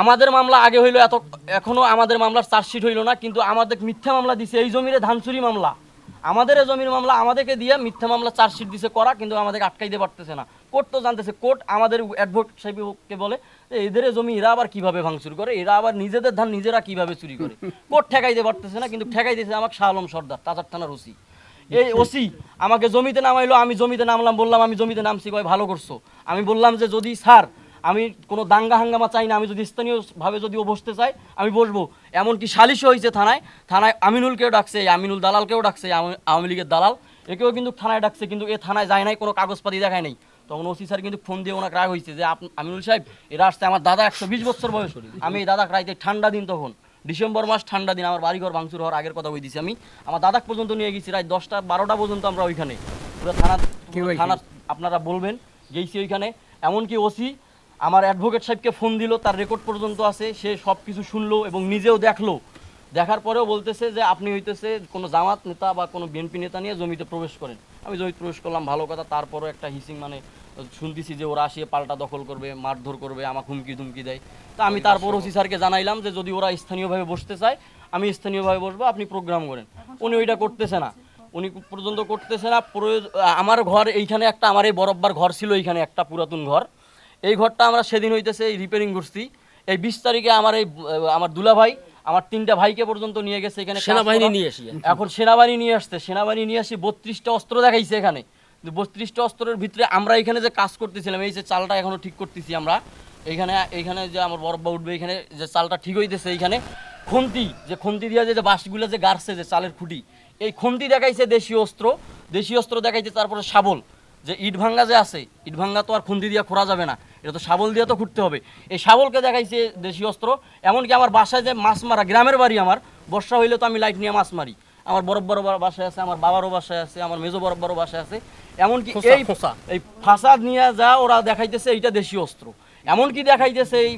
আমাদের মামলা আগে হইল, এত এখনও আমাদের মামলার চার্জশিট হইল না, কিন্তু আমাদের মিথ্যা মামলা দিছে। এই জমিরে ধানচুরি মামলা। আমাদের এই জমির মামলা আমাদেরকে দিয়ে মিথ্যা মামলা চার্জশিট দিছে করা, কিন্তু আমাদেরকে আটকাইতে পারতেছে না। কোর্ট তো জানতেছে, কোর্ট আমাদের অ্যাডভোকেট সাহেবকে বলে যে, এদের জমি এরা আবার কীভাবে ভাঙচুর করে? এরা আবার নিজেদের ধান নিজেরা কীভাবে চুরি করে? কোর্ট ঠেকাইতে পারতেছে না, কিন্তু ঠেকাই দিয়েছে আমাকে শাহ আলম সর্দার, তাজার থানার ওসি। এই ওসি, আমাকে জমিতে নামাইলো, আমি জমিতে নামলাম, বললাম, আমি জমিতে নামছি, কয়, ভালো করছ? আমি বললাম যে, যদি স্যার, আমি কোনো দাঙ্গা হাঙ্গামা চাই না, আমি যদি স্থানীয়ভাবে যদি ও বসতে চাই আমি বসবো। এমনকি সালিশও হয়েছে থানায় থানায় আমিনুলকেও ডাকছে এই আমিনুল দালালকেও ডাকছে, আওয়ামী- লীগের দালাল, একেও কিন্তু থানায় ডাকছে, কিন্তু এ থানায় যায় নাই, কোনো কাগজপাতি দেখায় নাই। তখন ওসি স্যার কিন্তু ফোন দিয়ে ওনাকে রাগ হয়েছে যে আমিনুল সাহেব, এরা আসছে আমার দাদা একশো বিশ বছর বয়স। আমি এই দাদা রাইতে ঠান্ডা দিন তখন। ডিসেম্বর মাস ঠান্ডা দিন আমার বাড়িঘর ভাঙচুর হওয়ার আগের কথা বই দিছি আমি। আমার দাদাক পর্যন্ত নিয়ে গেছি রাত দশটা বারোটা পর্যন্ত আমরা ওইখানে। পুরো থানা পুরো থানা আপনারা বলবেন গেছি ওইখানে। এমনকি ওসি আমার অ্যাডভোকেট সাহেবকে ফোন দিল তার রেকর্ড পর্যন্ত আছে সে সব কিছু শুনলো এবং নিজেও দেখল। দেখার পরেও বলতেছে যে আপনি হইতেছে কোনো জামাত নেতা বা কোনো বিএনপি নেতা নিয়ে জমিতে প্রবেশ করেন। আমি জমিতে প্রবেশ করলাম ভালো কথা তারপরও একটা হিসিং মানে শুনতেছি যে ওরা আসিয়ে পাল্টা দখল করবে মারধর করবে আমাকে হুমকি ধুমকি দেয়। তা আমি তারপর ওসি স্যারকে জানাইলাম যে যদি ওরা স্থানীয়ভাবে বসতে চায় আমি স্থানীয়ভাবে বসবো আপনি প্রোগ্রাম করেন। উনি ওইটা করতেছে না। উনি পর্যন্ত করতেছে না প্রয়োজ- আমার ঘর এইখানে একটা আমার এই বরব্বার ঘর ছিল এইখানে একটা পুরাতন ঘর। এই ঘরটা আমরা সেদিন হইতেছে এই রিপেয়ারিং করছি। এই বিশ তারিখে আমার এই আমার দুলা ভাই আমার তিনটা ভাইকে পর্যন্ত নিয়ে গেছে এখানে সেনাবাহিনী নিয়ে আসি। এখন সেনাবাহিনী নিয়ে আসছে সেনাবাহিনী নিয়ে আসি বত্রিশটা অস্ত্র দেখাইছে এখানে। বত্রিশটা অস্ত্রের ভিতরে আমরা এখানে যে কাজ করতেছিলাম এই যে চালটা এখনও ঠিক করতেছি আমরা। এইখানে এইখানে যে আমার বরব্বা উঠবে এখানে যে চালটা ঠিক হইতেছে এইখানে খুন্তি যে খুন্তি দিয়া যে যে বাঁশগুলো যে গাড়ছে যে চালের খুঁটি এই খুন্তি দেখাইছে দেশীয় অস্ত্র। দেশীয় অস্ত্র দেখাইছে তারপরে শাবল। যে ইট ভাঙ্গা যে আছে ইট ভাঙ্গা তো আর খুন্তি দিয়ে খোঁড়া যাবে না। এটা তো শাবল দিয়ে তো খুঁড়তে হবে। এই শাবলকে দেখাইছে দেশীয় অস্ত্র এমনকি আমার বাসায় যে মাছ মারা গ্রামের বাড়ি আমার বর্ষা হইলে তো আমি লাইট নিয়ে মাছ মারি। আমার বড় বড় বাসায় আছে আমার বাবারও বাসায় আছে আমার মেজো বড় বড় বাসায় আছে। এমনকি এই খোসা। এই ফাসাদ নিয়ে যা ওরা দেখাইতেছে এইটা দেশীয় অস্ত্র। এমনকি দেখাইতেছে এই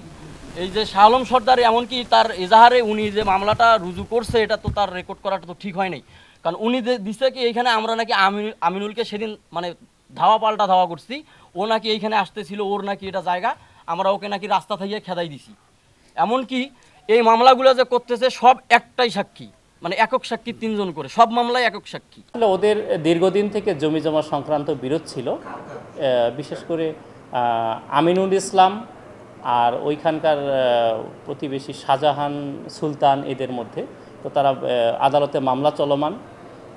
এই যে শাহ আলম সর্দার এমনকি তার এজাহারে উনি যে মামলাটা রুজু করছে এটা তো তার রেকর্ড করাটা তো ঠিক হয় নাই। কারণ উনি দিছে কি এইখানে আমরা নাকি আমিনুল আমিনুলকে সেদিন মানে ধাওয়া পাল্টা ধাওয়া করছি। ও নাকি এইখানে আসতেছিল, ওর নাকি এটা জায়গা, আমরা ওকে নাকি রাস্তা থেকে খেদাই দিছি। এমনকি এই মামলাগুলো যে করতেছে, সব একটাই সাক্ষী। মানে একক সাক্ষী তিনজন করে, সব মামলায় একক সাক্ষী। ওদের দীর্ঘদিন থেকে জমি জমা সংক্রান্ত বিরোধ ছিল। বিশেষ করে আমিনুল ইসলাম আর ওইখানকার প্রতিবেশী শাহজাহান সুলতান এদের মধ্যে। তো তারা আদালতে মামলা চলমান।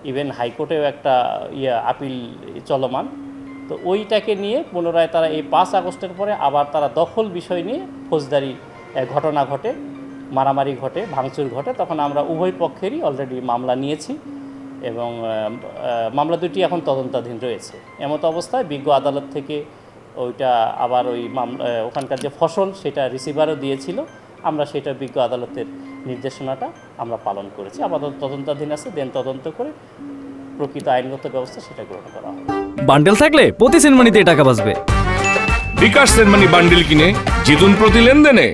ইভেন হাইকোর্টেও একটা ইয়ে আপিল চলমান। তো ওইটাকে নিয়ে পুনরায় তারা এই পাঁচ আগস্টের পরে আবার তারা দখল বিষয় নিয়ে ফৌজদারি ঘটনা ঘটে, মারামারি ঘটে, ভাঙচুর ঘটে, তখন আমরা উভয় পক্ষেরই অলরেডি মামলা নিয়েছি এবং মামলা দুটি এখন তদন্তাধীন রয়েছে। এমতো অবস্থায় বিজ্ঞ আদালত থেকে ওইটা আবার ওই মামলা ওখানকার যে ফসল সেটা রিসিভারও দিয়েছিল। আমরা সেটা বিজ্ঞ আদালতের নির্দেশনাটা আমরা পালন করেছি। আপাতত তদন্তাধীন আছে দেন তদন্ত করে প্রকৃত আইনগত ব্যবস্থা সেটা গ্রহণ করা হবে। বান্ডেল থাকলে প্রতি সেনমানিতে টাকা বাঁচবে। বিকাশ সেনমানি বান্ডেল কিনে জিতুন প্রতি লেনদেনে।